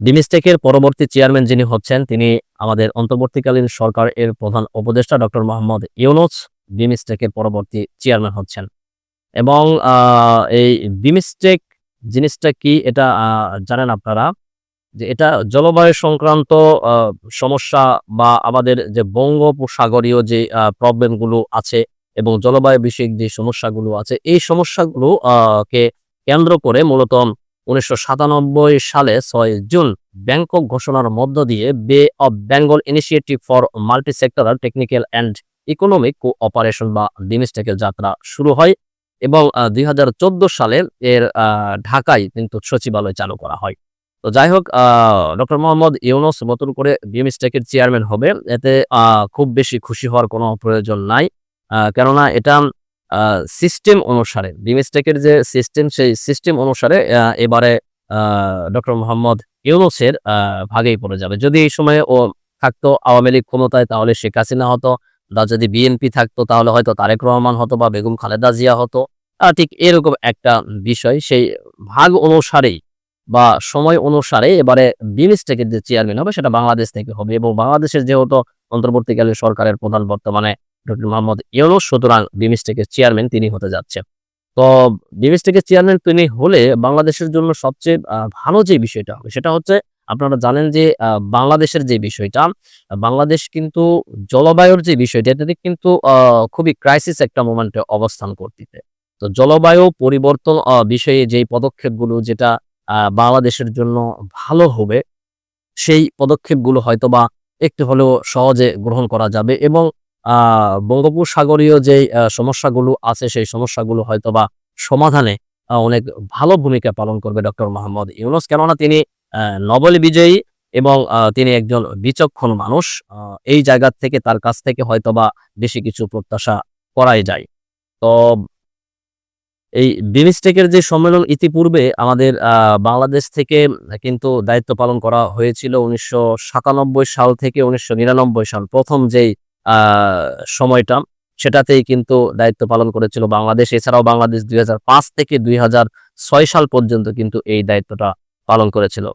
বিমিস্টেকের পরবর্তী চেয়ারম্যান যিনি হচ্ছেন, তিনি আমাদের অন্তর্বর্তীকালীন সরকার এর প্রধান উপদেষ্টা ডক্টর মোহাম্মদ ইউনুস বিমিস্টেকের পরবর্তী চেয়ারম্যান হচ্ছেন। এবং এই বিমিস্টেক জিনিসটা কি এটা জানেন আপনারা? যে এটা জলবায়ু সংক্রান্ত সমস্যা বা আমাদের যে বঙ্গোপসাগরীয় যে প্রবলেমগুলো আছে এবং জলবায়ু বিষয়ক যে সমস্যাগুলো আছে, এই সমস্যাগুলো কে কেন্দ্র করে মূলত উনিশশো সাতানব্বই সালে ছয় জুন ব্যাংকক ঘোষণার মধ্য দিয়ে bay of Bengal initiative for multi sectoral technical and economic cooperation বা বিমিস্টেকের যাত্রা শুরু হয় এবং দুই হাজার চোদ্দ সালে এর ঢাকায় কিন্তু সচিবালয় চালু করা হয়। তো যাই হোক ডক্টর মোহাম্মদ ইউনুস নতুন করে বিমিস্টেকের চেয়ারম্যান হবে। এতে খুব বেশি খুশি হওয়ার কোনো প্রয়োজন নাই। কেননা এটা সিস্টেম অনুসারে বিমিস্টেকের যে সিস্টেম সেই সিস্টেম অনুসারে এবারে ডক্টর মোহাম্মদ ইউনুসের ভাগেই পড়ে যাবে। যদি এই সময়ে ও থাকতো, আওয়ামী লীগ ক্ষমতায়, তাহলে শেখ হাসিনা হতো, বা যদি বিএনপি থাকতো, তাহলে হয়তো তারেক রহমান হতো, বা বেগম খালেদা জিয়া হতো। ঠিক এরকম একটা বিষয়। সেই ভাগ অনুসারেই, বা সময় অনুসারে এবারে বিমিস্টেকের যে চেয়ারম্যান হবে, সেটা বাংলাদেশ থেকে হবে। এবং বাংলাদেশের যেহেতু অন্তর্বর্তীকালে সরকারের প্রধান বর্তমানে ডক্টর মোহাম্মদ ইউনুস, সুতরাং বিমিস্টেকের চেয়ারম্যান তিনি হতে যাচ্ছে তো বিমিস্টেকের চেয়ারম্যান তিনি হলে বাংলাদেশের জন্য সবচেয়ে ভালো যে বিষয়টা হবে সেটা হচ্ছে আপনারা জানেন যে বাংলাদেশের যে বিষয়টা, বাংলাদেশ কিন্তু জলবায়ুর যে বিষয়টা, এটাতে কিন্তু খুবই ক্রাইসিস একটা মোমেন্টে অবস্থান করতেছে তো জলবায়ু পরিবর্তন বিষয়ে যেই পদক্ষেপগুলো যেটা বাংলাদেশের জন্য ভালো হবে, সেই পদক্ষেপগুলো হয়তোবা একটু হলেও সহজে গ্রহণ করা যাবে এবং বঙ্গোপসাগরীয় যে সমস্যাগুলো আছে, সেই সমস্যাগুলো হয়তোবা সমাধানে অনেক ভালো ভূমিকা পালন করবে ডক্টর মোহাম্মদ ইউনুস। কেননা তিনি নোবেল বিজয়ী এবং তিনি একজন বিচক্ষণ মানুষ। এই জায়গা থেকে তার কাছ থেকে হয়তোবা বেশি কিছু প্রত্যাশা করাই যায়। তো, এই বিমস্টেকের যে সম্মেলন ইতিপূর্বে আমাদের বাংলাদেশ থেকে কিন্তু দায়িত্ব পালন করা হয়েছিল উনিশশো সাতানব্বই সাল থেকে উনিশশো নিরানব্বই সাল। প্রথম যেই সময়টা, সেটাতেই কিন্তু দায়িত্ব পালন করেছিল বাংলাদেশ। এছাড়াও বাংলাদেশ দুই হাজার পাঁচ থেকে দুই হাজার ছয় সাল পর্যন্ত কিন্তু এই দায়িত্বটা পালন করেছিল।